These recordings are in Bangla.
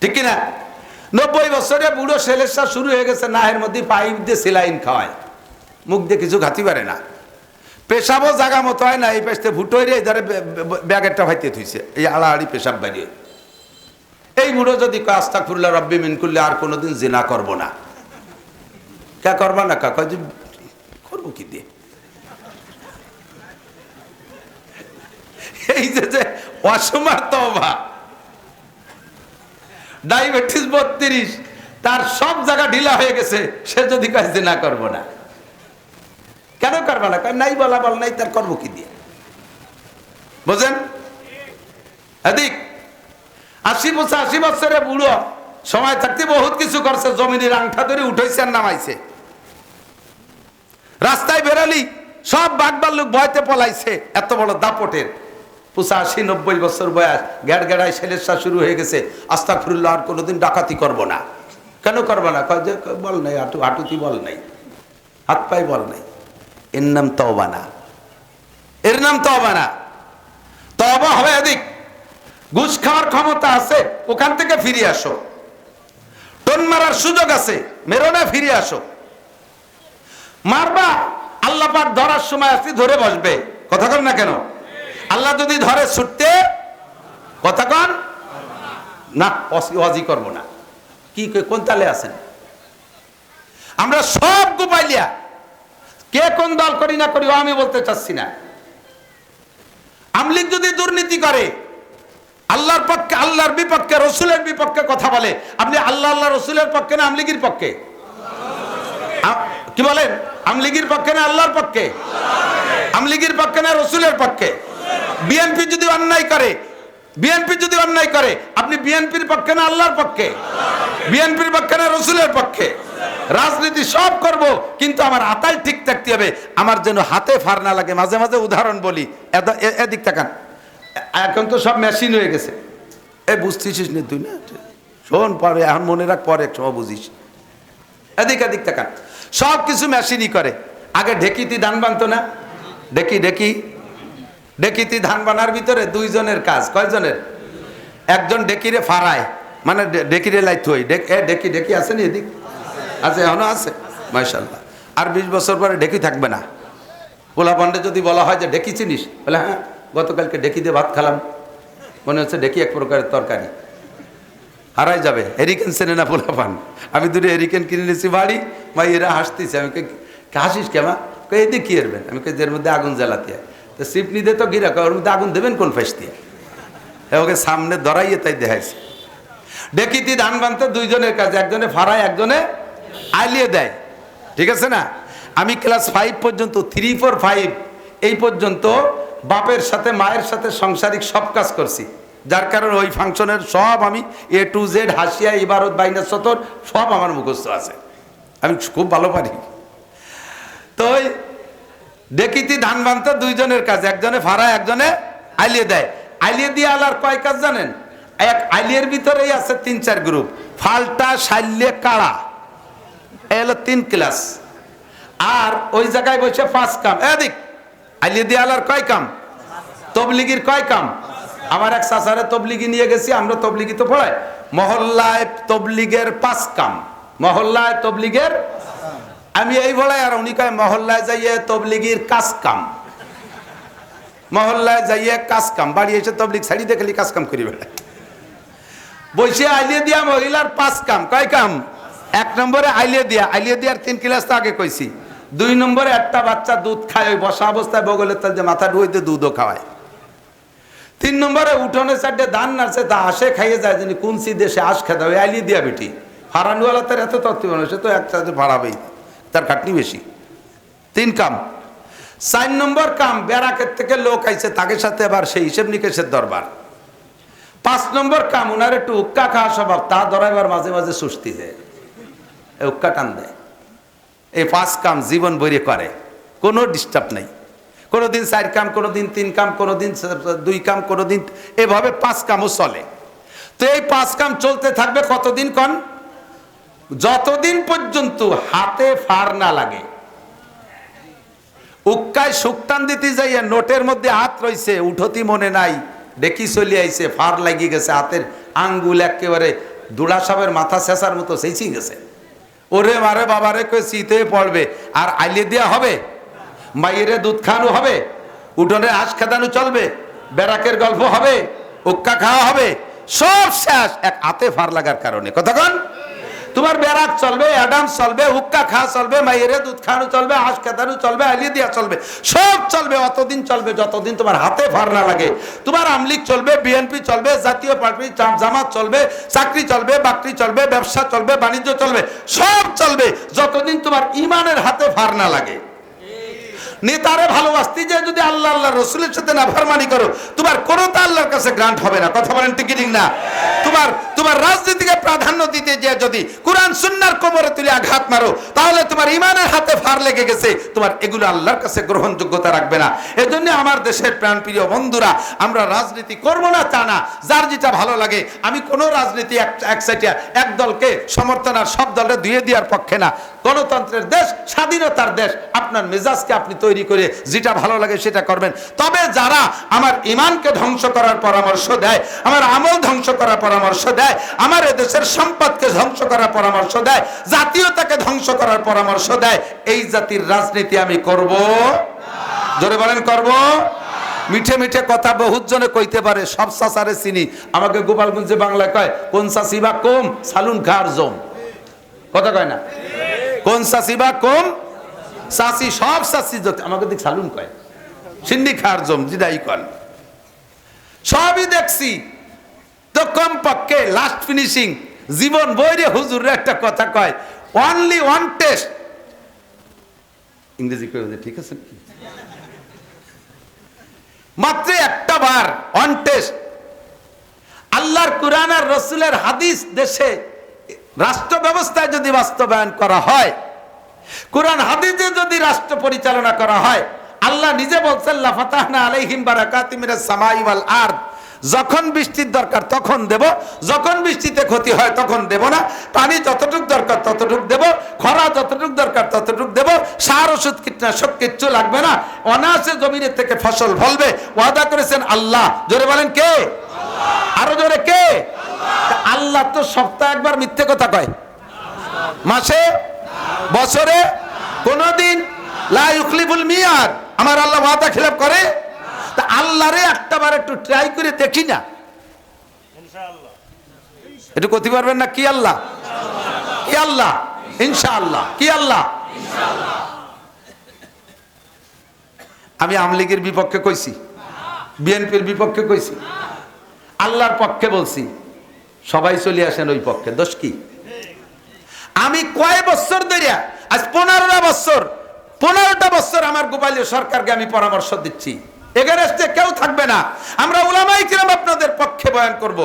ঠিক কিনা? নব্বই বছরে বুড়ো সেলেসা শুরু হয়ে গেছে নাহের মধ্যে পাইপ দিয়ে সেলাইন খাওয়ায়। মুখ দিয়ে কিছু খাতি পারে না। পেশাবও জাগা মতো হয় না, এই পেশতে ভুটোই রে ধরে ব্যাগেরটা ভাইতে থুইছে, এই আড়াআড়ি পেশাব বাড়িয়ে। এই বুড়ো যদি কাজটা খুললে রব্বি মিন করলে আর কোনোদিন জেনা করব না। কে করবা না কা? কয় যে, করব কি দিয়ে? এই যে যে অসমার তবা ডায়াবেটিস বত্রিশ, তার সব জায়গা ঢিলা হয়ে গেছে, সে যদি কাজ না করব না। কেন করবে না? নাই বলা বল নাই, তার করব কি দিয়ে? বুঝেন? এদিক, আশি বছর, আশি বছরে বুড়ো, সময় থাকতে বহুত কিছু করছে, জমিনের আংঠা ধরে উঠেছে আর নামাইছে। রাস্তায় বেরালি সব বাগবার লোক ভয়তে পলাইছে, এত বড় দাপটের। পুষা আশি নব্বই বছর বয়স গ্যাড় গেড়ায় সেলেসা শুরু হয়ে গেছে। আস্তা ফুরুল্লাহ আর কোনোদিন ডাকাতি করব না। কেন করব না? কয় যে বল নাই, হাঁটু, হাঁটুতি বল নাই। হাত পায়ে বল নাই। এর নাম তবা না। এর নাম তবা না। তবা হবে এদিক। ঘুষ খাওয়ার ক্ষমতা আছে, ওখান থেকে ফিরে আসো। টোন মারার সুযোগ আছে মেরো না ফিরে আসো। মারবা আল্লাহ পাক ধরার সময় আসি ধরে বসবে। কথা কন না কেন? আল্লাহ যদি ধরে ছুটতে, কথা কন? না অজি করব না। কি কোন তালে আছেন? আমরা সব গোপাইলিয়া কে কোন দল করি না করি আমি বলতে চাচ্ছি না। আমলিক যদি দুর্নীতি করে, আল্লাহর পক্ষে আল্লাহর বিপক্ষে, রসুলের বিপক্ষে কথা বলে, আপনি আল্লাহ আল্লাহ, রসুলের পক্ষে না আমলিগির পক্ষে? কি বলেন? আমলিগির পক্ষে না আল্লাহর পক্ষে? আমলিগির পক্ষে না রসুলের পক্ষে? বিএনপি যদি অন্যায় করে, বিএনপি যদি অন্যায় করে, আপনি বিএনপির পক্ষে না আল্লাহর পক্ষে? বিএনপির পক্ষে না রসুলের পক্ষে? রাজনীতি সব করব, কিন্তু আমার আতাল ঠিক থাকতে হবে। আমার যেন হাতে ফার না লাগে, মাঝে মাঝে উদাহরণ বলি। এদিক তাকান। এখন তো সব মেশিন হয়ে গেছে। এ, বুঝতেছিস না তুই না? শোন, পরে, এখন মনে রাখ, পরে এক সময় বুঝিস। এদিক এদিক তাকান। সব কিছু মেশিনই করে। আগে ঢেকিতি ধান বানতো না? ডেকি ডেকি ডেকিতি ধান বানার ভিতরে দুইজনের কাজ, কয়জনের? একজন ডেকিরে ফারায় মানে ডেকিরে লাই থই। এ, ডেকি ডেকি আছে নি এদিক? আছে, এখনও আছে মাশাল্লাহ আর বিশ বছর পরে ডেকি থাকবে না। পোলা পান্ডে যদি বলা হয় যে ডেকি চিনিস, বলে হ্যাঁ গতকালকে ডেকি দিয়ে ভাত খেলাম। মনে হচ্ছে ডেকি এক প্রকারের তরকারি। হারাই যাবে হেরিকেন চেনে না পোলা পান। আমি দুটো হেরিকেন কিনে নিয়েছি, বাড়ি বা এরা হাসতেছে। আমি হাসিস কেমা এদিকে কি এরবেন আমি এর মধ্যে আগুন জ্বালাতে তো সিপনি দিয়ে তো গিরা মধ্যে আগুন দেবেন কোন ফেস দিয়ে ওকে সামনে ধরাইয়ে তাই দেখাইছে। ডেকিতি ধান বানতে দুইজনের কাছে একজনে ফাড়ায়, একজনে আইলিয়ে দেয়। ঠিক আছে না? আমি ক্লাস ফাইভ পর্যন্ত, থ্রি, ফোর, ফাইভ, এই পর্যন্ত বাপের সাথে, মায়ের সাথে সংসারিক সব কাজ করছি। যার কারণে ওই ফাংশনের সব আমি এ টু জেড হাসিয়া, ইবারত, বাইনা, সতর, সব আমার মুখস্থ আছে। আমি খুব ভালো পারি। তো ডেকিতি ধান বানতে দুইজনের কাজ, একজনে ফাড়া একজনে আইলিয়ে দেয়। আইলিয়ে দিয়ে আলার কয় কাজ জানেন? এক আইলিয়ের ভিতরেই আছে তিন, চার গ্রুপ। ফাল্টা শাল্যে কাড়া। এলো তিন ক্লাস। আর ওই জায়গায় বসে পাঁচ কাম। এদিক আইলিয়ে দিয়ে আলার কয় কাম? তবলিগির কয় কাম? আমার এক সাসারে তবলিগি নিয়ে গেছি, আমরা তবলিগি তো পড়াই। মহল্লায় তবলিগের পাঁচ কাম। মহল্লায় তবলিগের আমি এই বলাই আর উনি কয়, মহল্লায় যাইয়ে তবলিগির কাজ কাম। মহল্লায় যাইয়ে কাজ কাম, বাড়ি এসে তবলিগ ছাড়ি দেখলি কাজ কাম করি বেড়ায় বসে আইলিয়ে দিয়া মহিলার পাঁচ কাম। কয় কাম? এক নম্বরে আইলিয়ে দিয়া, আইলিয়ে দিয়ার তিন ক্লাস তো আগে কইছি। দুই নম্বরে একটা বাচ্চা দুধ খায়, ওই বসা অবস্থায় বগলের তাল যে মাথা ডুইতে দুধও খাওয়ায়। তিন নম্বরে উঠোনে চারটে ধান নাড়ছে, তা আসে খাইয়ে যায় যিনি কুনসি দেশে আস খেতে হবে আইলিয়ে দিয়া বেটি। হারানুয়ালা তার এত তত্ত্ব মানুষ তো একসাথে ভাড়াবেই তার খাটনি বেশি। তিন কাম। চার নম্বর কাম, ব্যারাকের থেকে লোক আইছে তাকে সাথে আবার সেই হিসেব নিকেশের দরবার। পাঁচ নম্বর কাম ওনার একটু উক্কা খাওয়া স্বভাব তা ধরাইবার মাঝে মাঝে সুস্তি দেয়। উক্কা টান দেয়। এই পাঁচ কাম জীবন বইরে করে। কোনো ডিস্টার্ব নেই। কোনোদিন চার কাম, কোনোদিন তিন কাম, কোনোদিন দুই কাম, কোনোদিন এভাবে পাঁচ কামও চলে। তো এই পাঁচ কাম চলতে থাকবে কতদিন কন? যতদিন পর্যন্ত হাতে ফার না লাগে, উক্কায় সুক্তান দিতে যাইয়া নোটের মধ্যে হাত রইছে, উঠতি মনে নাই ডেকি চলি আইছে, ফার লাগি গেছে, হাতের আঙ্গুল একেবারে দুলা সাহেবের মাথা শেষার মতো সেইছি গেছে। ওরে মারে বাবারে কই শীতে পড়বে, আর আইলে দেওয়া হবে? মাইয়েরে দুধ খাওয়ানো হবে? উঠোনে আঁশ খেদানো চলবে? ব্যারাকের গল্প হবে? উক্কা খাওয়া হবে? সব শেষ, এক হাতে ফার লাগার কারণে। কতক্ষণ তোমার বেরাক চলবে অ্যাডাম চলবে, হুক্কা খা চলবে মাইরে দুধ খানু চলবে, হাঁস খেতানো চলবে আলিয়ে দিয়া চলবে, সব চলবে, অতদিন চলবে, যতদিন তোমার হাতে ভার না লাগে। তোমার আমলিক চলবে, বিএনপি চলবে, জাতীয় পার্টি, জাম- জামাত চলবে, চাকরি চলবে, বাকরি চলবে, ব্যবসা চলবে, বাণিজ্য চলবে, সব চলবে, যতদিন তোমার ইমানের হাতে ভার না লাগে। নেতারে ভালোবাসতে যে যদি আল্লাহ আল্লাহ রসুলের সাথে না ফারমানি করো, তোমার কোনো তো আল্লাহর কাছে গ্রান্ট হবে না। কথা বলেন ঠিক না তোমার তোমার রাজনীতিকে প্রাধান্য দিতে যে যদি কোরআন সুন্নার কোমরে তুলে আঘাত মারো, তাহলে তোমার ইমানের হাতে ফার লেগে গেছে। তোমার এগুলো আল্লাহর কাছে গ্রহণযোগ্যতা রাখবে না। এজন্য আমার দেশের প্রাণপ্রিয় বন্ধুরা, আমরা রাজনীতি করব না তা না, যার যেটা ভালো লাগে। আমি কোনো রাজনীতি এক সাইডে এক দলকে সমর্থন আর সব দলকে ধুয়ে দেওয়ার পক্ষে না। গণতন্ত্রের দেশ, স্বাধীনতার দেশ, আপনার মেজাজকে আপনি তৈরি করে যেটা ভালো লাগে সেটা করবেন। তবে যারা আমার ইমানকে ধ্বংস করার পরামর্শ দেয়, আমার আমল ধ্বংস করার পরামর্শ দেয়, আমার দেশের সম্পদকে ধ্বংস করার পরামর্শ দেয়, জাতীয়তাকে ধ্বংস করার পরামর্শ দেয়, এই জাতির রাজনীতি আমি করব। জোরে বলেন, করব। মিঠে মিঠে কথা বহুত জনে কইতে পারে, সব সাসারে চিনি। আমাকে গোপালগঞ্জে বাংলায় কয়, কোন সাসি বা কম? সালুন খার জম। কথা কয় না? কোন সাসি বা কম? সাসি, সব সাসি যত আমাকে দেখ, সালুন কয়। সিন্নি খার জম, জিদাই কন। সবই দেখছি। তো কম পক্ষে লাস্ট ফিনিশিং জীবন বইরে হুজুর একটা কথা কয় অনলি ওয়ান টেস্ট ইংরেজি করে ঠিক আছে মাত্র একটা বার অন টেস্ট আল্লাহর কোরআন আর রসুলের হাদিস দেশে রাষ্ট্র ব্যবস্থায় যদি বাস্তবায়ন করা হয় কোরআন হাদিসে যদি রাষ্ট্র পরিচালনা করা হয়, আল্লাহ নিজে বলছেন লাফাতাহনা যখন বৃষ্টির দরকার তখন দেব, যখন বৃষ্টিতে ক্ষতি হয় তখন দেব না। পানি যতটুক দরকার ততটুক দেব, খরা যতটুক দরকার ততটুক দেব, সার, ওষুধ, কীটনাশক কিচ্ছু লাগবে না। অনায়াসে জমিনের থেকে ফসল ফলবে। ওয়াদা করেছেন আল্লাহ। জোরে বলেন কে? আরও জোরে কে? আল্লাহ তো সপ্তাহে একবার মিথ্যে কথা কয়। মাসে? বছরে কোনদিন লা ইউখলিফুল মিয়াদ আমার আল্লাহ ওয়াদা খিলাফ করে? তা আল্লাহরে একটা বার একটু ট্রাই করে দেখি না। একটু করতে পারবেন না? কি আল্লাহ? কি আল্লাহ? ইনশাআল্লাহ। কি আল্লাহ? আমি আমলিগের বিপক্ষে কইছি। বিএনপির বিপক্ষে কইছি। আল্লাহর পক্ষে বলছি। সবাই চলে আসেন ওই পক্ষে। দোষ কি? আমি কয় বছর ধরিয়া, আজ পনেরোটা বছর পনেরোটা বছর আমার গোপালীয় সরকারকে আমি পরামর্শ দিচ্ছি এগারেস্টে কেউ থাকবে না আমরা ওলামাই কিরাম আপনাদের পক্ষে বয়ান করব।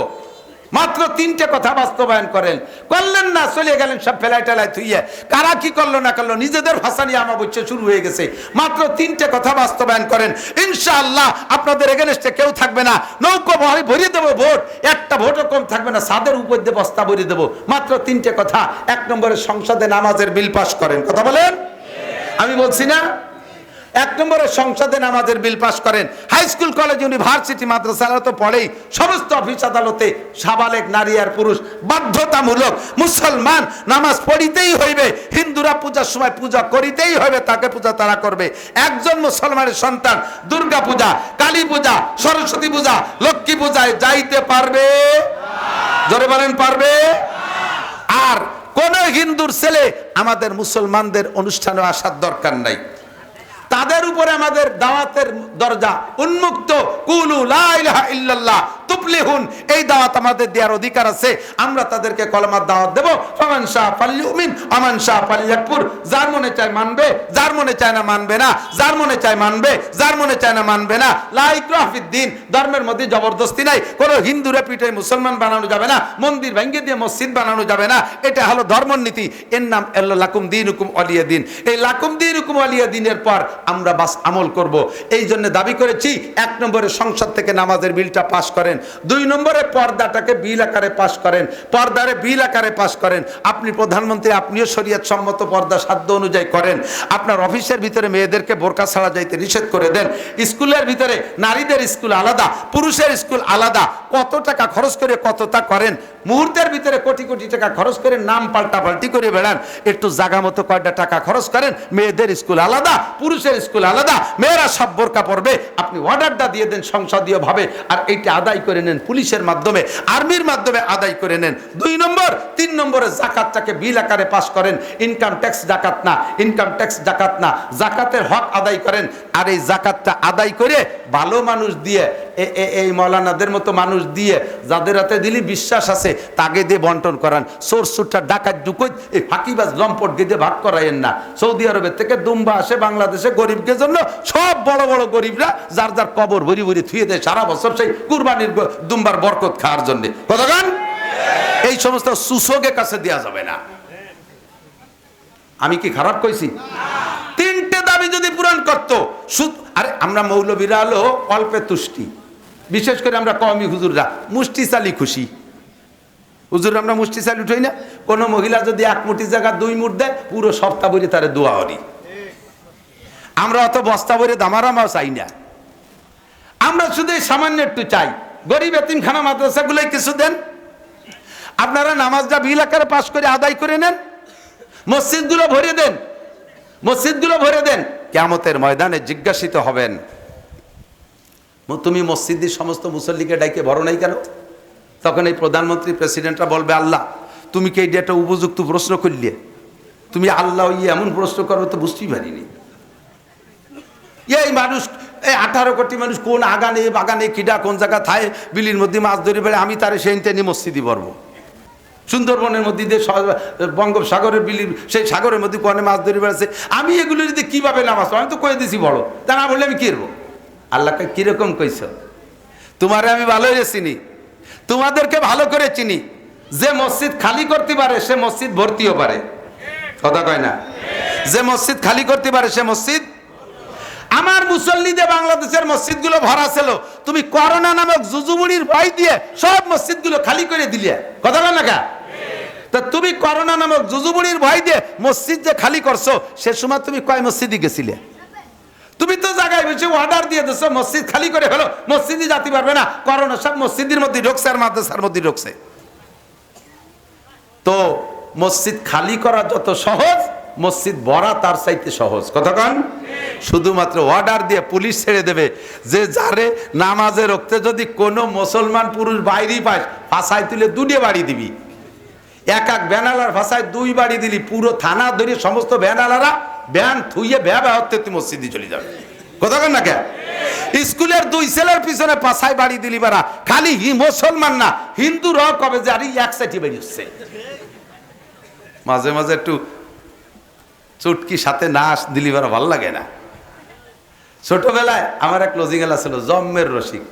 মাত্র তিনটে কথা বাস্তবায়ন করেন। করলেন না, চলে গেলেন সব ফেলাই টেলাই থুইয়ে। কারা কি করল, না করল, নিজেদের ভাষা নিয়ে আমার বলছে শুরু হয়ে গেছে। মাত্র তিনটে কথা বাস্তবায়ন করেন। ইনশাআল্লাহ আপনাদের এগেনস্টে কেউ থাকবে না। নৌকো ভরিয়ে দেবো ভোট। একটা ভোটও কম থাকবে না। সাদের উপর দিয়ে বস্তা ভরিয়ে দেবো। মাত্র তিনটে কথা। এক নম্বরে সংসদে নামাজের বিল পাস করেন। কথা বলেন? আমি বলছি না? এক নম্বরে সংসদে নামাজের বিল পাস করেন। হাই স্কুল কলেজ ইউনিভার্সিটি মাদ্রাসারা তো পড়েই। সমস্ত অফিস আদালতে সাবালেক নারী আর পুরুষ বাধ্যতামূলক মুসলমান নামাজ পড়িতেই হইবে। হিন্দুরা পূজার সময় পূজা করিতেই হবে তাকে পূজা তারা করবে। একজন মুসলমানের সন্তান, দুর্গা পূজা, কালী পূজা, সরস্বতী পূজা, লক্ষ্মী পূজায় যাইতে পারবে? জোরে বলেন, পারবে? আর কোন হিন্দুর ছেলে আমাদের মুসলমানদের অনুষ্ঠানে আসার দরকার নাই। তাদের উপরে আমাদের দাওয়াতের দরজা উন্মুক্ত। কুলু লা ইলাহা ইল্লাল্লাহ তুফলিহুন, এই দাওয়াত আমাদের দেওয়ার অধিকার আছে। আমরা তাদেরকে কলমার দাওয়াত দেব। ফামান শাহ ফালিউমিন আমান শাহ ফালিয়াকফুর যার মনে চায় মানবে, যার মনে চায় না মানবে না। যার মনে চায় মানবে, যার মনে চায় না মানবে না। লা ইকরাহ ফিদ্দিন ধর্মের মধ্যে জবরদস্তি নাই। কোনো হিন্দুরে পিঠে মুসলমান বানানো যাবে না। মন্দির ভেঙে দিয়ে মসজিদ বানানো যাবে না। এটা হলো ধর্মনীতি। এর নাম এল্লো লাকুম দিন হুকুম অলিয়া দিন। এই লাকুম দিন হুকুম অলিয়া দিনের পর আমরা বাস আমল করব। এই জন্য দাবি করেছি, এক নম্বরে সংসদ থেকে নামাজের বিলটা পাশ করেন, দুই নম্বরে পর্দাটাকে বিল আকারে পাশ করেন, পর্দারে বিল আকারে পাশ করেন। আপনি প্রধানমন্ত্রী, আপনিও শরীয়ত সম্মত পর্দা সাধ্য অনুযায়ী করেন। আপনার অফিসের ভিতরে মেয়েদেরকে বোরকা ছাড়া যাইতে নিষেধ করে দেন। স্কুলের ভিতরে নারীদের স্কুল আলাদা, পুরুষের স্কুল আলাদা। কত টাকা খরচ করে কতটা করেন? মুহূর্তের ভিতরে কোটি কোটি টাকা খরচ করে নাম পাল্টা পাল্টি করে বেড়ান। একটু জাগা মতো কয়টা টাকা খরচ করেন? মেয়েদের স্কুল আলাদা, পুরুষের স্কুল আলাদা, মেয়েরা সব বোরকা পড়বে আপনি অর্ডারটা দিয়ে দেন সংসদীয় ভাবে আর এইটা আদায় করে নেন পুলিশের মাধ্যমে, আর্মির মাধ্যমে আদায় করে নেন। দুই নম্বর, তিন নম্বরে জাকাতটাকে বিল আকারে পাস করেন। ইনকাম ট্যাক্স জাকাত না, ইনকাম ট্যাক্স জাকাত না, জাকাতের হক আদায় করেন। আর এই জাকাতটা আদায় করে ভালো মানুষ দিয়ে এই মৌলানাদের মতো মানুষ দিয়ে যাদের হাতে দিলি বিশ্বাস আছে, তাকে দিয়ে বন্টন করান। সোর সুটটা ডাকাত ডুকোই এই ফাঁকিবাজ লম্পট গেদে ভাগ করাইয়েন না। সৌদি আরবের থেকে দুম্বা আসে বাংলাদেশে গরিবকে জন্য, সব বড় বড় গরিবরা যার যার কবর ভরি ভরি থুয়ে দেয় সারা বছর সেই কুরবানির দুম্বার বরকত খাওয়ার জন্যে। কতগান এই সমস্ত সুসোগের কাছে দেওয়া যাবে না। আমি কি খারাপ কইছি? তিনটে দাবি যদি পূরণ করতো আরে আমরা মৌলবীরা হলো অল্পে তুষ্টি। বিশেষ করে আমরা কমই হুজুররা, মুষ্টি চালি খুশি। হুজুর আমরা মুষ্টি চালি উঠই না? কোনো মহিলা যদি এক মুঠি জায়গা দুই মুঠ দেয়, পুরো সপ্তাহ ভরে তারে দোয়া হরি। আমরা অত বস্তা ভরে দামারামাও চাই না। আমরা শুধু সামান্য একটু চাই। গরিব এতিমখানা মাদ্রাসাগুলোই কিছু দেন। আপনারা নামাজটা বিল আকারে পাশ করে আদায় করে নেন। মসজিদগুলো ভরে দেন। মসজিদগুলো ভরে দেন। কেমতের ময়দানে জিজ্ঞাসিত হবেন তুমি মসজিদের সমস্ত মুসল্লিকে ডাইকে ভরো নাই কেন? তখন এই প্রধানমন্ত্রী, প্রেসিডেন্টরা বলবে, আল্লাহ, তুমি কি এইটা একটা উপযুক্ত প্রশ্ন করলে? তুমি আল্লাহ ইয়ে এমন প্রশ্ন করো তো বুঝতেই পারিনি। এই মানুষ, এই আঠারো কোটি মানুষ কোন আগানে, বাগানে, কিডা, কোন জায়গা থায়, বিলির মধ্যে মাছ ধরে বেড়ে আমি তারে সেই নিয়ে মসজিদি পড়ব সুন্দরবনের মধ্যে দিয়ে বঙ্গোপসাগরের বিলির, সেই সাগরের মধ্যে কোনে মাছ ধরে বেড়াচ্ছে। আমি এগুলো যদি কীভাবে নামাজ? আমি তো কয়ে দিছি বড় তা না বললে আমি কি আল্লাহকে কীরকম কইছ? তোমারে আমি ভালোই চিনি। তোমাদেরকে ভালো করে চিনি। যে মসজিদ খালি করতে পারে, সে মসজিদ ভর্তিও পারে। কথা কয় না? যে মসজিদ খালি করতে পারে, সে মসজিদ আমার মুসল্লিদের বাংলাদেশের মসজিদগুলো ভরা ছিল। তুমি করোনা নামক জুজুবুড়ির ভয় দিয়ে সব মসজিদগুলো খালি করে দিলে। কথা বল না তা তুমি করোনা নামক জুজুবুড়ির ভয় দিয়ে মসজিদ যে খালি করছ, সে সময় তুমি কয় মসজিদে গেছিলে? তুমি তো জায়গায় বসে অর্ডার দিয়ে দিছো, মসজিদ খালি করে ফেলো। মসজিদই যাতে পারবে না। করোনা সব মসজিদের মধ্যে ঢুকছে আর মাদ্রাসার মধ্যে ঢুকছে। তো মসজিদ খালি করা যত সহজ, মসজিদ ভরা তার চাইতে সহজ। কতক্ষণ শুধুমাত্র অর্ডার দিয়ে পুলিশ ছেড়ে দেবে। যে যারে নামাজে রক্তে যদি কোনো মুসলমান পুরুষ বাইরেই পায়, ফাঁসায় তুলে দুটে বাড়ি দিবি। এক এক ব্যানালার ভাষায় দুই বাড়ি দিলি। পুরো থানা ধরে সমস্ত ব্যানালারা ব্যান থুইয়ে ব্যা হতে তুই মসজিদে চলে যাবে। কোথাও না কে? স্কুলের দুই ছেলের পিছনে পাশায় বাড়ি দিলি বারা খালি হি মুসলমান না, হিন্দু র কবে আরে এক সাইডে বেরিয়েছে মাঝে মাঝে একটু চুটকি সাথে না দিলি বারা ভালো লাগে না। ছোটবেলায় আমার এক লজিং এলা ছিল, জম্মের রসিক।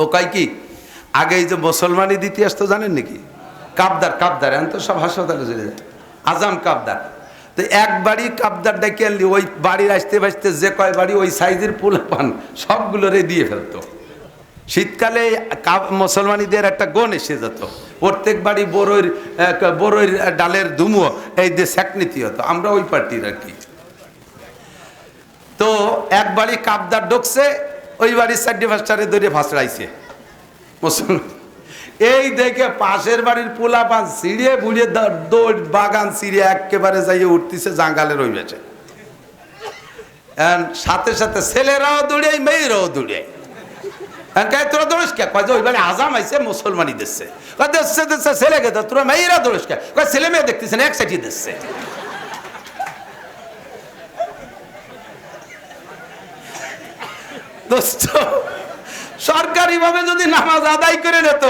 ও কয় কি, আগে যে মুসলমানি ইতিহাস তো জানেন নাকি? কাবদার কাবদার, এখন তো সব হাসপাতালে চলে যায়। আজাম কাবদার। তো এক বাড়ি কাবদার ডেকে আনলি, ওই বাড়ির আসতে বাঁচতে যে কয় বাড়ি, ওই সাইজের পুল পান, সবগুলোরে দিয়ে ফেলতো। শীতকালে মুসলমানিদের একটা গন এসে যেত। প্রত্যেক বাড়ি বড়ইর বড়ইর ডালের ধুমো এই যে স্যাকনীতি হতো। আমরা ওই পার্টির আর কি। তো এক বাড়ি কাবদার ঢুকছে, ওই বাড়ির সাইডে ফাস্টারে ধরে ফাঁসড়াইছে মুসলমান এই দেখে পাশের বাড়ির পোলা পান সিঁড়িয়ে বুড়িয়ে দৌড় বাগান সিঁড়ে একেবারে যাইয়ে উঠতেছে, জাঙ্গালে রইবেছে। সাথে সাথে ছেলেরাও দৌড়াই মেয়েরাও দৌড়াই কাই তোরা কে? দিচ্ছে। কয় দেশে দেশে ছেলে গে তোরা মেয়েরা কে? ছেলে মেয়ে দেখতেছেন এক সরকারি যদি নামাজ আদায় করে নিত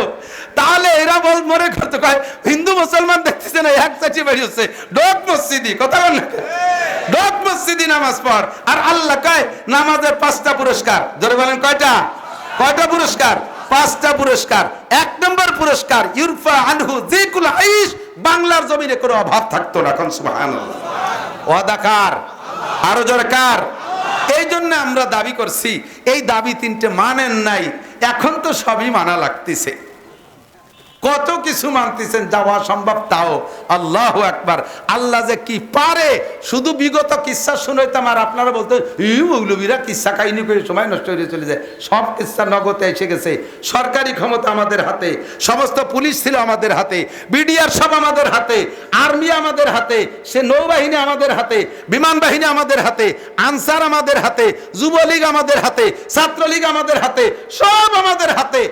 তাহলে এরা বল মনে করতে কয়, হিন্দু মুসলমান দেখতেছে না, এক চাচি বেরিয়েছে। ডোক মসজিদি কথা বল ডোক মসজিদি নামাজ পড়। আর আল্লাহ কয়, নামাজের পাঁচটা পুরস্কার। ধরে বলেন, কয়টা? কয়টা পুরস্কার? পাঁচটা পুরস্কার। এক নম্বর পুরস্কার, ইউরফা আনহু জিকুল আইস বাংলার জমিনে কোনো অভাব থাকতো না কোন সুবহানাল্লাহ। ওয়াদাকার আরও জোরে কার? এই জন্য আমরা দাবি করছি, এই দাবি তিনটে মানেন নাই, এখন তো সবই মানা লাগতেছে। কত কিছু মানতেছেন, যাওয়া সম্ভব তাও। আল্লাহ একবার আল্লাহ যে কি পারে, শুধু বিগত কিসা শুনাইতাম আর আপনারা বলতে ই মৌলবীরা, কিসা কাহিনী করে সময় নষ্ট হয়ে চলে যায়। সব কিসা নগদে এসে গেছে। সরকারি ক্ষমতা আমাদের হাতে, সমস্ত পুলিশ ছিল আমাদের হাতে, বিডিআর সব আমাদের হাতে, আর্মি আমাদের হাতে, সে নৌবাহিনী আমাদের হাতে, বিমান বাহিনী আমাদের হাতে, আনসার আমাদের হাতে, যুবলীগ আমাদের হাতে, ছাত্রলীগ আমাদের হাতে, সব আমাদের হাতে।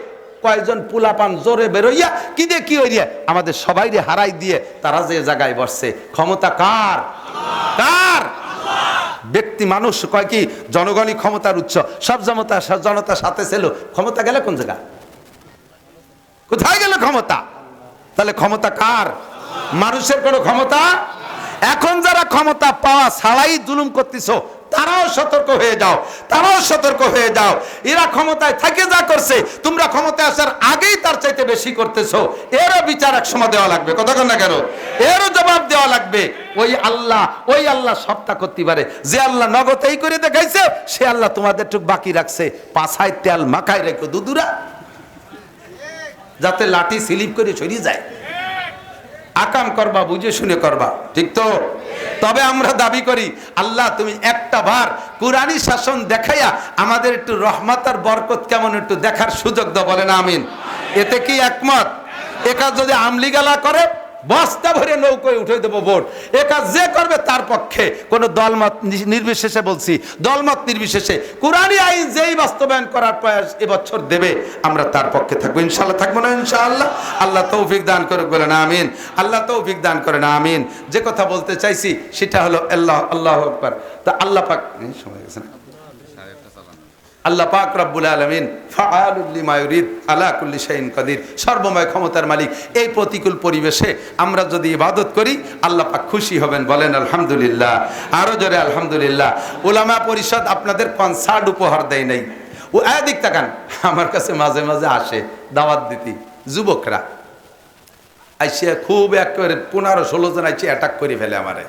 কয়েকজন পুলাপান জোরে বেরোইয়া কি দিয়ে কি হইয়া আমাদের সবাইরে হারাই দিয়ে তারা যে জায়গায় বসছে। ক্ষমতা কার? কার? ব্যক্তি, মানুষ, কয় কি? জনগণই ক্ষমতার উৎস। সব জনতা জনতার সাথে ছিল। ক্ষমতা গেলে কোন জায়গা? কোথায় গেল ক্ষমতা? তাহলে ক্ষমতা কার? মানুষের কোনো ক্ষমতা? এখন যারা ক্ষমতা পাওয়া ছাড়াই জুলুম করতেছ তারাও সতর্ক হয়ে যাও, তারাও সতর্ক হয়ে যাও। এরা ক্ষমতায় থাকে যা করছে, তোমরা ক্ষমতায় আসার আগেই তার চাইতে বেশি করতেছো। এরও বিচার এক সময় দেওয়া লাগবে কতক্ষণ না কেন? এরও জবাব দেওয়া লাগবে, ওই আল্লাহ ওই আল্লাহ সবটা করতে পারে। যে আল্লাহ নগতেই করে দেখাইছে, সে আল্লাহ তোমাদের টুক বাকি রাখছে। পাছায় তেল মাখায় রেখো, দুদুরা। যাতে লাঠি স্লিপ করে সরিয়ে যায়। আকাম করবা, বুঝে শুনে করবা, ঠিক তো? তবে আমরা দাবি করি, আল্লাহ তুমি একটা বার কোরআনী শাসন দেখাইয়া আমাদের একটু রহমত আর বরকত কেমন একটু দেখার সুযোগ দাও, বলেন আমিন। এতে কি একমত? একা যদি আমলিগালা করে বস্তা ভরে নৌকোয় উঠে দেবো ভোট। এ কাজ যে করবে তার পক্ষে। কোনো দলমত নি- নির্বিশেষে বলছি, দলমত নির্বিশেষে। কোরআনী আইন যেই বাস্তবায়ন করার প্রয়াস এবছর দেবে, আমরা তার পক্ষে থাকব। ইনশাল্লাহ থাকব না ইনশাআল্লাহ? আল্লাহ তৌফিক দান করে বলেন, আমিন। আল্লাহ তৌফিক দান করে না আমিন। যে কথা বলতে চাইছি, সেটা হলো আল্লাহ আল্লাহ আকবার। তা আল্লাহ পাক সময় গেছে না? আল্লাহ পাক রব্বুল আলমিন ফাআলুল্লিমায়ুরিদ আলা কুল্লি শাইন কাদির, সর্বময় ক্ষমতার মালিক। এই প্রতিকূল পরিবেশে আমরা যদি ইবাদত করি, আল্লাহ পাক খুশি হবেন, বলেন আলহামদুলিল্লাহ। আরও জোরে আলহামদুলিল্লাহ। উলামা পরিষদ আপনাদের কনসার্ট উপহার দেয় নাই। ও এদিক তাকান। আমার কাছে মাঝে মাঝে আসে দাওয়াত দিতি। যুবকরা, আইসিয়া খুব একেবারে পনেরো ষোলো জন আইসি অ্যাটাক করে ফেলে আমারে।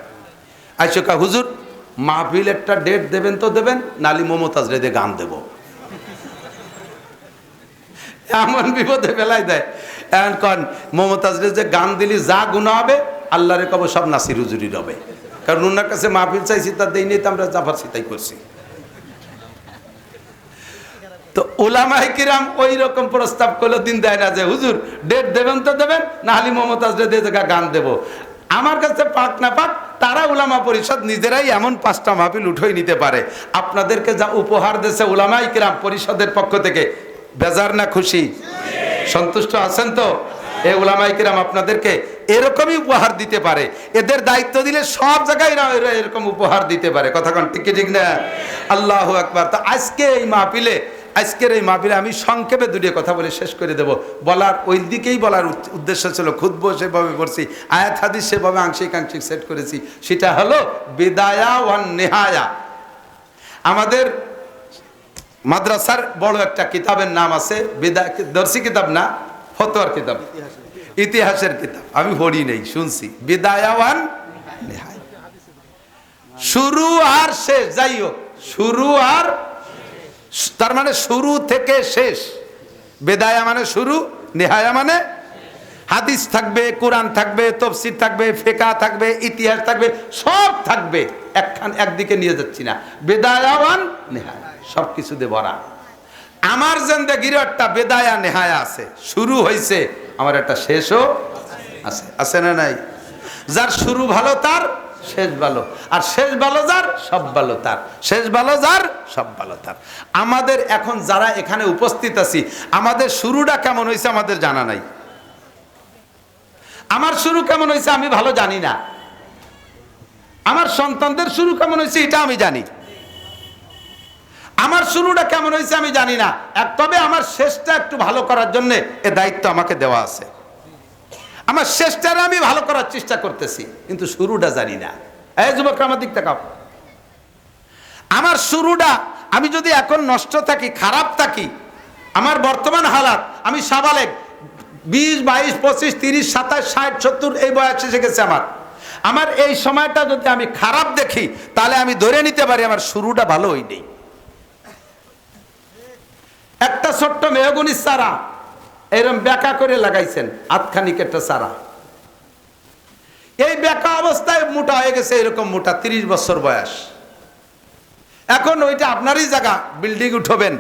আইসো কা, হুজুর মাহফিল একটা ডেট দেবেন তো দেবেন, নালি মমতাজ রেদে গান দেব। এমন বিপদে ফেলাই দেয়। এখন কন, মমতাজ রে যে গান দিলি যা গুণা হবে, আল্লাহরে কব সব নাসির হুজুরি রবে কারণ ওনার কাছে মাহফিল চাইছি, তার দেই নিয়ে তো আমরা জাফার সিতাই করছি। তো ওলামাই কিরাম ওই রকম প্রস্তাব করল, দিন দেয় না যে, হুজুর ডেট দেবেন তো দেবেন না হালি মমতাজ রে দিয়ে গান দেব। আমার কাছে পাক না পাক, তারা উলামা পরিষদ নিজেরাই এমন পাঁচটা মাহফিল উঠেই নিতে পারে। আপনাদেরকে যা উপহার দিয়েছে উলামাই কিরাম পরিষদের পক্ষ থেকে, বেজার না খুশি? সন্তুষ্ট আছেন তো? এ উলামাই কিরাম আপনাদেরকে এরকমই উপহার দিতে পারে। এদের দায়িত্ব দিলে সব জায়গায় এরা এরা এরকম উপহার দিতে পারে। কথা ঠিক ঠিক না? আল্লাহ একবার তো আজকে এই মাহফিলে আজকের এই মাহফিলে আমি সংক্ষেপে দুটো কথা বলে শেষ করে দেব। বলার ওই দিকেই বলার উদ্দেশ্য ছিল খুদ্ব সেভাবে পড়ছি, আয়াত হাদিস সেভাবে আংশিক আংশিক সেট করেছি। সেটা হলো বেদায়া ওয়ান নেহায়া। আমাদের মাদ্রাসার বড় একটা কিতাবের নাম আছে, বেদা দর্শি কিতাব না, ফতোয়ার কিতাব। ইতিহাসের কিতাব। আমি পড়ি নেই, শুনছি। বিদায়াওয়ান নেহায়। শুরু আর শেষ, যাই হোক, শুরু আর তার মানে শুরু থেকে শেষ। বেদায়া মানে শুরু, নেহায়া মানে হাদিস থাকবে, কোরআন থাকবে, তফসির থাকবে ফেকা থাকবে, ইতিহাস থাকবে, সব থাকবে। একখান একদিকে নিয়ে যাচ্ছি না। বেদায়াওয়ান নেহায়া। সব কিছুতে ভরা আমার জেন্দেগির একটা বেদায়া, নেহায়া আছে। শুরু হয়েছে আমার একটা শেষও আছে। আছে না নাই? যার শুরু ভালো, তার শেষ ভালো। আর শেষ ভালো যার, সব ভালো তার। শেষ ভালো যার, সব ভালো তার। আমাদের এখন যারা এখানে উপস্থিত আছি, আমাদের শুরুটা কেমন হয়েছে আমাদের জানা নাই। আমার শুরু কেমন হয়েছে আমি ভালো জানি না। আমার সন্তানদের শুরু কেমন হয়েছে এটা আমি জানি। আমার শুরুটা কেমন হয়েছে আমি জানি না। তবে আমার শেষটা একটু ভালো করার জন্য এ দায়িত্ব আমাকে দেওয়া আছে। আমার শেষটারে আমি ভালো করার চেষ্টা করতেছি, কিন্তু শুরুটা জানি না। এই যুবক, আমার দিক তাকাও আমার শুরুটা, আমি যদি এখন নষ্ট থাকি, খারাপ থাকি, আমার বর্তমান হালাত, আমি সাবালেক, বিশ, বাইশ, পঁচিশ, তিরিশ, সাতাশ, ষাট, সত্তর, এই বয়স এসে গেছে আমার। আমার এই সময়টা যদি আমি খারাপ দেখি, তাহলে আমি ধরে নিতে পারি আমার শুরুটা ভালো হয়নি। একটা ছোট্ট মেহগুনির চারা এরম ব্যাকা করে লাগাইছেন আতখানিক একটা চারা। এই ব্যাকা অবস্থায় মোটা হয়ে গেছে এরকম মোটা, তিরিশ বছর বয়স। এখন ওইটা আপনারই জায়গা, বিল্ডিং উঠবেন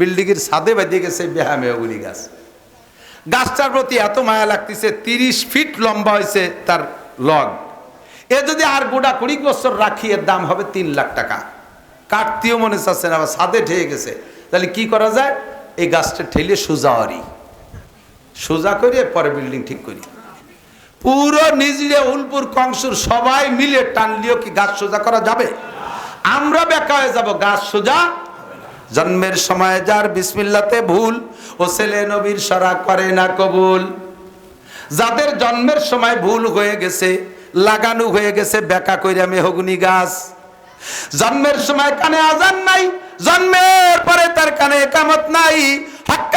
বিল্ডিং এর ছাদে বেঁধে গেছে বেহা মেহগুনি গাছ। গাছটার প্রতি এত মায়া লাগতেছে, তিরিশ ফিট লম্বা হয়েছে তার লগ। এ যদি আর গোটা কুড়ি বছর রাখি, এর দাম হবে তিন লাখ টাকা। কাটতেও মনে চাচ্ছে না, আবার ছাদে ঠেয়ে গেছে। তাহলে কি করা যায়? এই গাছটা ঠেলে সোজা হরি সোজা করে পরে বিল্ডিং ঠিক করি। পুরো নিজে উলপুর কংসুর সবাই মিলে টানলিও কি গাছ সোজা করা যাবে? আমরা বেকা হয়ে যাব, গাছ সোজা জন্মের সময় যার বিসমিল্লাতে ভুল, ও ছেলে নবীর সরা করে না কবুল। যাদের জন্মের সময় ভুল হয়ে গেছে, লাগানো হয়ে গেছে, বেকা কইরা মেহগুনি গাছ। জন্মের সময় কানে আজান নাই, জন্মের পরে তার কানে একামত নাই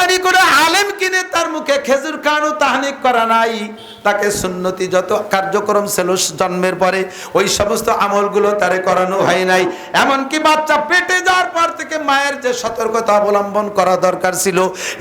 হাক্কানি করে আলেম কিনে তার মুখে খেজুর কানু তাহানিক করা নাই। তাকে সুন্নতি যত কার্যক্রম ছিল জন্মের পরে ওই সমস্ত আমলগুলো তারে করানো হয় নাই। এমনকি বাচ্চা পেটে যাওয়ার পর থেকে মায়ের যে সতর্কতা অবলম্বন করা দরকার ছিল,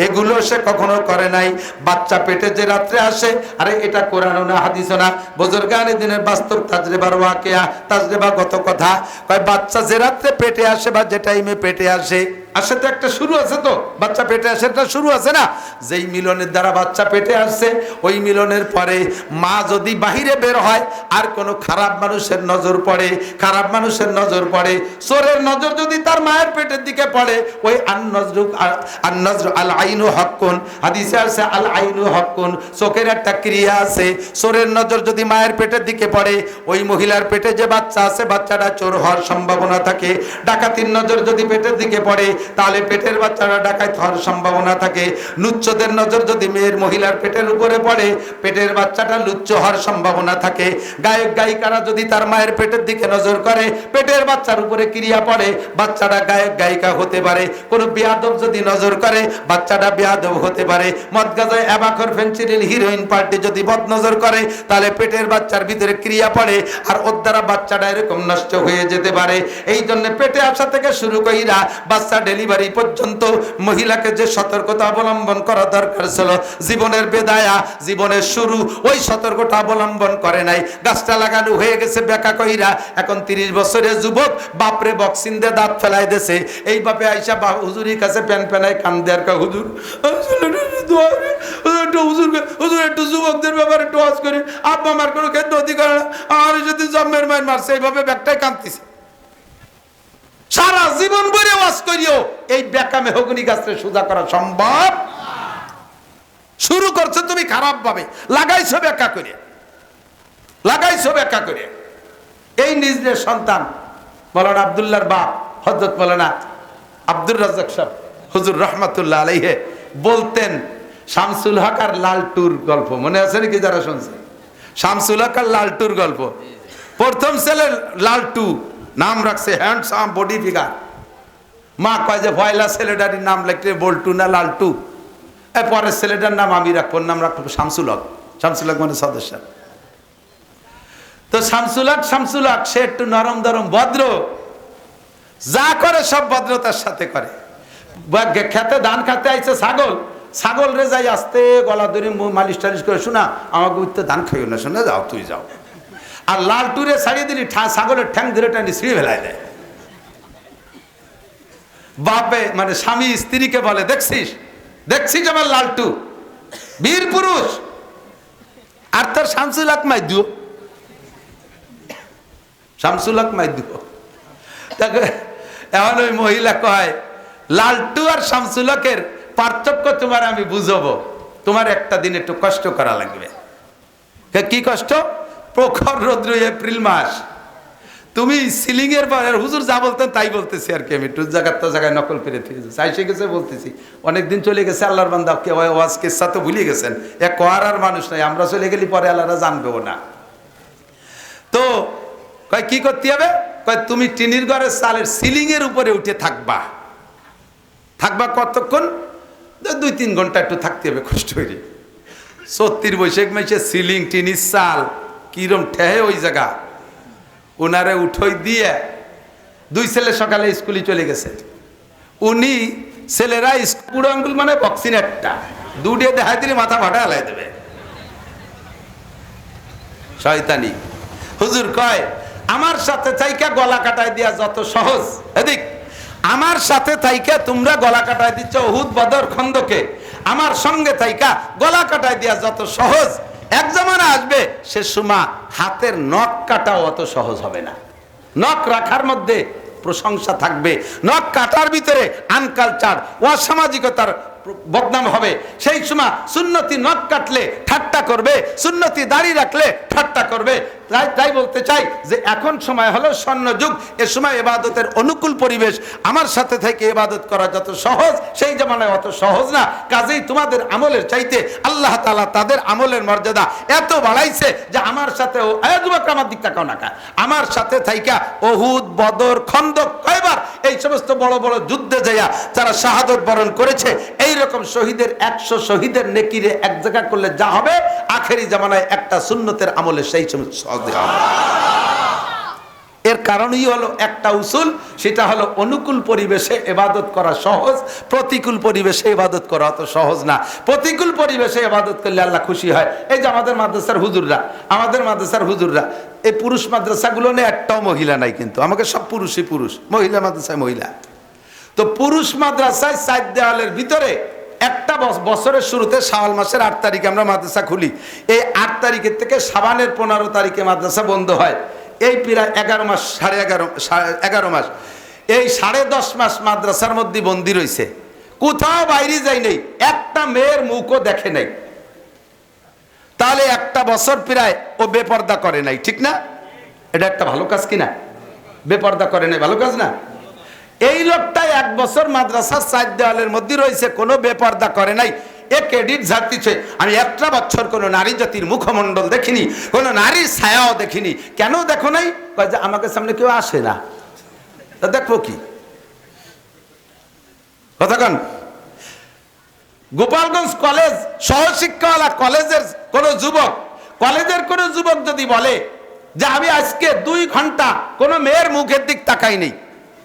এগুলো সে কখনো করে নাই। বাচ্চা পেটে যে রাত্রে আসে, আরে এটা কোরআনও না, হাদিসও না। বুজুর্গানের দিনের বাস্তব তাজরেবার ওয়াকেয়া তাজরেবা গত কথা। কয় বাচ্চা যে রাত্রে পেটে আসে বা যে টাইমে পেটে আসে আসে তো একটা শুরু আছে তো, বাচ্চা পেটে আসে একটা শুরু আছে না? যেই মিলনের দ্বারা বাচ্চা পেটে আসছে, ওই মিলনের পরে মা যদি বাহিরে বের হয়, আর কোনো খারাপ মানুষের নজর পড়ে, খারাপ মানুষের নজর পড়ে, চোরের নজর যদি তার মায়ের পেটের দিকে পড়ে, ওই আন্নজরু আন্নজর আল আইনু হকুন হাদিসে আছে আল আইনু হকুন চোখের একটা ক্রিয়া আছে, চোরের নজর যদি মায়ের পেটের দিকে পড়ে, ওই মহিলার পেটে যে বাচ্চা আছে, বাচ্চাটা চোর হওয়ার সম্ভাবনা থাকে। ডাকাতির নজর যদি পেটের দিকে পড়ে তাহলে পেটের বাচ্চাটা ডাকাত হওয়ার সম্ভাবনা থাকে। লুচ্চদের নজর যদি মেয়ের মহিলার পেটের উপরে পড়ে, পেটের বাচ্চাটা লুচ্চ হওয়ার সম্ভাবনা থাকে। গায়ক, গায়িকারা যদি তার মায়ের পেটের দিকে নজর করে, পেটের বাচ্চার উপরে ক্রিয়া পড়ে, বাচ্চাটা গায়ক, গায়িকা হতে পারে। কোনো বিয়াদব যদি নজর করে, বাচ্চাটা বিয়াদব হতে পারে। মদ গাজায় অ্যাবাকর ফেন্সিডিল হিরোইন পার্টি যদি বদ নজর করে, তাহলে পেটের বাচ্চার ভিতরে ক্রিয়া পড়ে আর ওর দ্বারা বাচ্চাটা এরকম নষ্ট হয়ে যেতে পারে। এই জন্য পেটে আসা থেকে শুরু কইরা বাচ্চা ডেলিভারি পর্যন্ত মহিলাকে যে সতর্কতা অবলম্বন করা দরকার ছিল, জীবনের বেদায়া, জীবনের শুরু, ওই সতর্কতা অবলম্বন করে নাই। গাছটা লাগানো হয়ে গেছে বেকা কইরা। এখন তিরিশ বছরের যুবক, বাপরে বক্সিন দিয়ে দাঁত ফেলাই দেছে। এই বাপে আইসা বা হুজুরির কাছে প্যান প্যানায় কান দেয়ার কা হুজুর হুজুর হুজুর, একটু যুবকদের ব্যাপারে একটু করি। আব্বা আমার কোনো ক্ষেত্রে অধিকার আমার যদি জন্মের মায়ের মারছে, এইভাবে ব্যাগটাই কাঁদতেছে। সারা জীবন ভরে ওয়াজ করিও, এই বেকা মেহগুনি গাছটা সোজা করা সম্ভব? শুরু করছ তুমি খারাপ ভাবে লাগাইছো বেকা করে। লাগাইছো বেকা করে। এই নিজের সন্তান বলেন আবদুল্লাহর বাপ হজরত বলেনা আব্দুর রাজাক সাহেব, হুজুর রহমাতুল্লাহ আলাইহে, বলতেন, শামসুল হক আর লালটুর গল্প। মনে আছে নাকি যারা শুনছে? শামসুল হক আর লালটুর গল্প। প্রথম ছেলে লালটু নাম রাখছে হ্যান্ডসাম বডি ফিগার মা কয় যে, ভয়লা ছেলেটারির নাম লিখতে বল্টু না লালটু? এ পরের ছেলেটার নাম আমি রাখব নাম রাখব শামসুল হক শামসুল হক মানে সদস্য। তো শামসুল হক শামসুল হক সে একটু নরম দরম, ভদ্র। যা করে সব ভদ্রতার সাথে করে। খেতে ধান খাতে আইছে ছাগল। ছাগল রে যাই আসতে গলা ধরে মালিশ টালিশ করে, শোনা, আমাকে উঠতে ধান খাইও না, শোনা, যাও, তুই যাও। আর লাল টুরে ছাড়িয়ে দিলি ছাগলের ঠ্যাং ধরে টানি ছিঁড়ে ফেলায় দেয়। বাপে মানে স্বামী স্ত্রীকে বলে, দেখছিস? দেখছিস আমার লালটু বীর পুরুষ? আর তার শামসুল হক মাই শামসুল হক মাই দিও তাকে এখন ওই মহিলা কয় লালটু আর শামসুল হকের পার্থক্য তোমার আমি বুঝব। তোমার একটা দিন একটু কষ্ট করা লাগবে। কি কষ্ট? প্রখর রৌদ্র এপ্রিল মাস। তুমি সিলিং এর পর হুজুর যা বলতেন তাই বলতেছি আর কি আমি। একটু জায়গার তো জায়গায় নকল করে থেকে চাইসে গেছে বলতেছি, অনেকদিন চলে গেছে, আল্লাহর বান্দা কে ওয়াজ কেসা তো ভুলে গেছেন। এক কর আর মানুষ নাই, আমরা চলে গেলি পরে আল্লাহরা জানবেও না। তো কয়, কি করতে হবে? কয়, তুমি টিনির ঘরের চালের সিলিং এর উপরে উঠে থাকবা। থাকবা কতক্ষণ? দুই তিন ঘণ্টা একটু থাকতে হবে, কষ্ট করে সত্তর বৈশাখ মাসে সিলিং টিনির চাল কিরম ঠেহে ওই জায়গা। ওনারে উঠোই দিয়ে দুই ছেলে সকালে স্কুলে চলে গেছে। উনি ছেলেরা বুড়ো আঙ্গুল মানে বক্সিন একটা। দুটিয়ে দেখাই দিলে মাথা ফাটা হালাই দেবে। শয়তানি। হুজুর কয়, আমার সাথে থাইকা গলা কাটায় দিয়া যত সহজ। এদিক, আমার সাথে থাইকা তোমরা গলা কাটায় দিচ্ছ হুদ বদর খন্দকে। আমার সঙ্গে থাইকা গলা কাটায় দিয়া যত সহজ। এক জমানা আসবে, সে সুমা হাতের নখ কাটাও অত সহজ হবে না। নখ রাখার মধ্যে প্রশংসা থাকবে। নখ কাটার ভিতরে আনকালচার অসামাজিকতার বদনাম হবে। সেই সময় সুন্নতি নখ কাটলে ঠাট্টা করবে, সুন্নতি দাড়ি রাখলে ঠাট্টা করবে। তাই তাই বলতে চাই যে এখন সময় হলো স্বর্ণ যুগ। এ সময় এবাদতের অনুকূল পরিবেশ। আমার সাথে থেকে এবাদত করা যত সহজ, সেই জামানায় অত সহজ না। কাজেই তোমাদের আমলের চাইতে আল্লাহ তালা তাদের আমলের মর্যাদা এত বাড়াইছে যে আমার সাথে ও যুবক আমার দিক তাকাও না কা। আমার সাথে থাইকা অহুদ বদর, খন্দক কয়বার এই সমস্ত বড় বড় যুদ্ধে যাইয়া তারা শাহাদত বরণ করেছে, এই রকম শহীদের, একশো শহীদের নেকিরে এক জায়গা করলে যা হবে, আখেরি জামানায় একটা সুন্নতের আমলে সেই হবে। এর কারণই হলো একটা উসুল, সেটা হলো অনুকূল পরিবেশে এবাদত করা সহজ, প্রতিকূল পরিবেশে এবাদত করা অত সহজ না। প্রতিকূল পরিবেশে এবাদত করলে আল্লাহ খুশি হয়। এই যে আমাদের মাদ্রাসার হুজুররা, আমাদের মাদ্রাসার হুজুররা, এই পুরুষ মাদ্রাসাগুলো নিয়ে একটাও মহিলা নাই কিন্তু, আমাকে সব পুরুষই পুরুষ, মহিলা মাদ্রাসায় মহিলা। তো পুরুষ মাদ্রাসায় সাইড দেওয়ালের ভিতরে একটা বছরের শুরুতে শাওয়াল মাসের আট তারিখে আমরা মাদ্রাসা খুলি। এই আট তারিখের থেকে সাবানের পনেরো তারিখে মাদ্রাসা বন্ধ হয়। এই প্রায় এগারো মাস, সাড়ে এগারো এগারো মাস। এই সাড়ে দশ মাস মাদ্রাসার মধ্যে বন্দি রয়েছে কোথাও বাইরে যাই নেই, একটা মেয়ের মুখও দেখে নাই। তাহলে একটা বছর প্রায় ও বেপর্দা করে নাই, ঠিক না? এটা একটা ভালো কাজ কিনা? বেপর্দা করে নাই, ভালো কাজ না? এই লোকটা এক বছর মাদ্রাসার সাইড দেওয়ালের মধ্যে রয়েছে, কোনো বেপর্দা করে নাই। এ ক্রেডিট ঝাড়তিছে। আমি একটা বছর কোনো নারী জাতির মুখমণ্ডল দেখিনি, কোনো নারীর ছায়াও দেখিনি। কেন দেখো নাই? যে আমাকে সামনে কেউ আসে না। তা দেখব কি? কথা কন। গোপালগঞ্জ কলেজ, সহশিক্ষাওয়ালা কলেজের কোন যুবক, কলেজের কোন যুবক যদি বলে যে আমি আজকে দুই ঘণ্টা কোনো মেয়ের মুখের দিক তাকাই নেই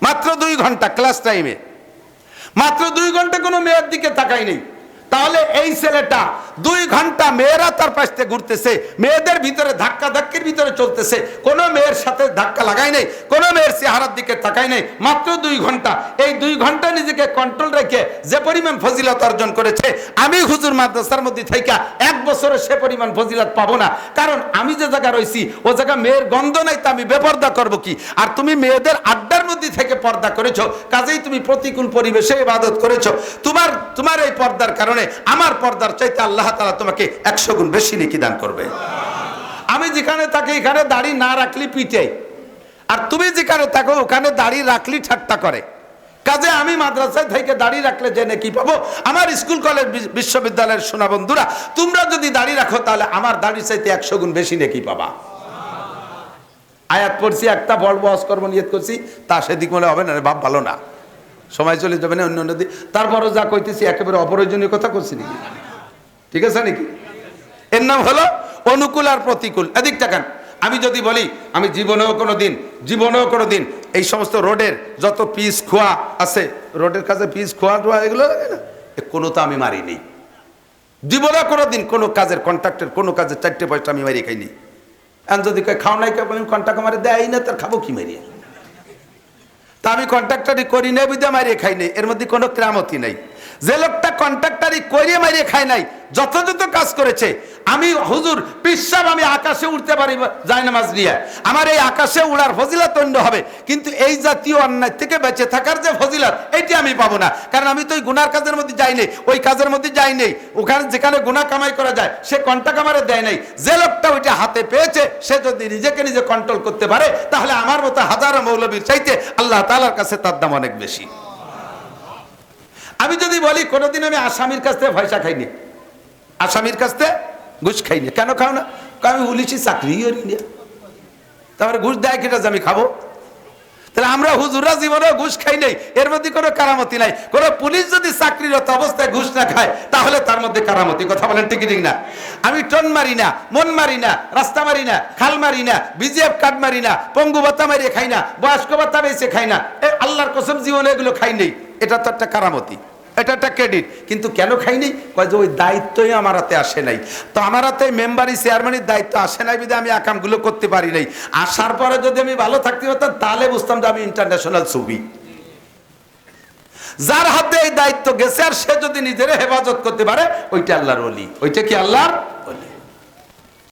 মাত্র দুই ঘণ্টা ক্লাস টাইমে মাত্র দুই ঘণ্টা কোনো মেয়ের দিকে তাকাই নেই তাহলে এই ছেলেটা দুই ঘণ্টা মেয়েরা তার পাশ ঘুরতেছে। মেয়েদের ভিতরে ধাক্কা ধাক্কির ভিতরে চলতেছে। কোনো মেয়ের সাথে ধাক্কা লাগাই নেই, কোনো মেয়ের চেহারার দিকে তাকাই নেই, মাত্র দুই ঘণ্টা। এই দুই ঘণ্টা নিজেকে কন্ট্রোল রেখে যে পরিমাণ ফজিলত অর্জন করেছে, আমি হুজুর মাদ্রাসার মধ্যে থাইকা এক বছরে সে পরিমাণ ফজিলত পাবো না। কারণ আমি যে জায়গা রয়েছি, ও জায়গা মেয়ের গন্ধ নাই, তা আমি বেপর্দা করব কি? আর তুমি মেয়েদের আড্ডার মধ্যে থেকে পর্দা করেছ, কাজেই তুমি প্রতিকূল পরিবেশে ইবাদত করেছ। তোমার তোমার এই পর্দার কারণে আমার পর্দার চাইতে আল্লাহ তাআলা তোমাকে একশো গুণ বেশি নেকি দান করবে। আমি যেখানে থাকি, এখানে দাড়ি না রাখলি পিটে আর তুমি যেখানে থাকো, ওখানে দাড়ি রাখলি ঠাট্টা করে। কাজে আমি মাদ্রাসায় থেকে দাড়ি রাখলে যে নাকি পাবো? আমার স্কুল, কলেজ বিশ্ববিদ্যালয়ের সোনা বন্ধুরা, তোমরা যদি দাড়ি রাখো, তাহলে আমার দাড়ি চাইতে একশো গুণ বেশি নাকি পাবা। আয়াত পড়ছি, একটা বড় বস কর্ম নিয়ত করছি, তা সেদিক মনে হবে না বাপ ভালো না। সময় চলে যাবে না অন্য অন্য দিক। তারপরও যা কইতেছি, একেবারে অপ্রয়োজনীয় কথা করছি নাকি? ঠিক আছে নাকি? এর নাম হলো অনুকূল আর প্রতিকূল। এদিক টাকান আমি যদি বলি, আমি জীবনেও কোনো দিন জীবনেও কোনো দিন এই সমস্ত রোডের যত পিস খোয়া আছে, রোডের কাছে পিস খোয়া টোয়া এগুলো না কোনো তো আমি মারিনি। জীবনে কোনো দিন কোনো কাজের কন্ট্রাক্টের কোনো কাজের চারটে পয়সা আমি মারি খাইনি। এখন যদি খাও নাই কেউ? আমি কন্ট্রাক্ট মারি দেয় না, তার খাব কি মারিয়ে? তা আমি কন্ট্রাক্টারি করি নাই বুঝে মারিয়ে খাই এর মধ্যে কোনো ক্রামতি নাই। যে লোকটা কন্ট্রাক্টারি করিয়ে মারিয়ে খায় নাই, যথাযথ কাজ করেছে, আমি হুজুর, পিসাব আমি আকাশে উঠতে পারি জায়নামাজ নিয়ে। আমার এই আকাশে উড়ার ফজিলাত অন্য হবে, কিন্তু এই জাতীয় অন্যায় থেকে বেঁচে থাকার যে ফজিলাত, এটি আমি পাবো না। কারণ আমি তো ওই গুনার কাজের মধ্যে যাই নেই, ওই কাজের মধ্যে যাই নেই। ওখানে যেখানে গুণা কামাই করা যায়, সে কন্ট্রাক্ট আমারে দেয় নাই। যে লোকটা ওইটা হাতে পেয়েছে, সে যদি নিজেকে নিজে কন্ট্রোল করতে পারে, তাহলে আমার মতো হাজারো মৌলবীর চাইতে আল্লাহ তালার কাছে তার দাম অনেক বেশি। আমি যদি বলি, কোনোদিন আমি আসামির কাছ থেকে পয়সা খাইনি। আসামির কাছ থেকে ঘুষ খাইনি। কেন খাও না? আমি পুলিশি চাকরি করি তারপরে ঘুষ দেয় কিনা যে আমি খাব? তাহলে আমরা হুজুরা জীবনে ঘুষ খাই নাই। এর মধ্যে কোনো কারামতি নাই। কোনো পুলিশ যদি চাকরিরত অবস্থায় ঘুষ না খায়, তাহলে তার মধ্যে কারামতি। কথা বলেন ঠিক ঠিক না আমি টন মারি না, মন মারি না, রাস্তা মারি না, খাল মারি না, বিজিএফ কার্ড মারি না, পঙ্গু ভাতা মারিয়ে খাই না, বয়স্ক ভাতা বেঁচে খাই না। এ আল্লাহর কসম, জীবনে এগুলো খাই নেই। এটা তো একটা কারামতি। এটা একটা ক্রেডিট কিন্তু কেন খাইনি কয় যে ওই দায়িত্বই আমার হাতে আসে নাই। তো আমার হাতে মেম্বারই চেয়ারম্যানের দায়িত্ব আসে নাই বিধে আমি আকামগুলো করতে পারি নাই। আসার পরে যদি আমি ভালো থাকতে পারতাম, তাহলে বুঝতাম যে আমি ইন্টারন্যাশনাল ছবি। যার হাতে এই দায়িত্ব গেছে আর সে যদি নিজের হেফাজত করতে পারে, ওইটা আল্লাহর অলি ওইটা কি আল্লাহর অলি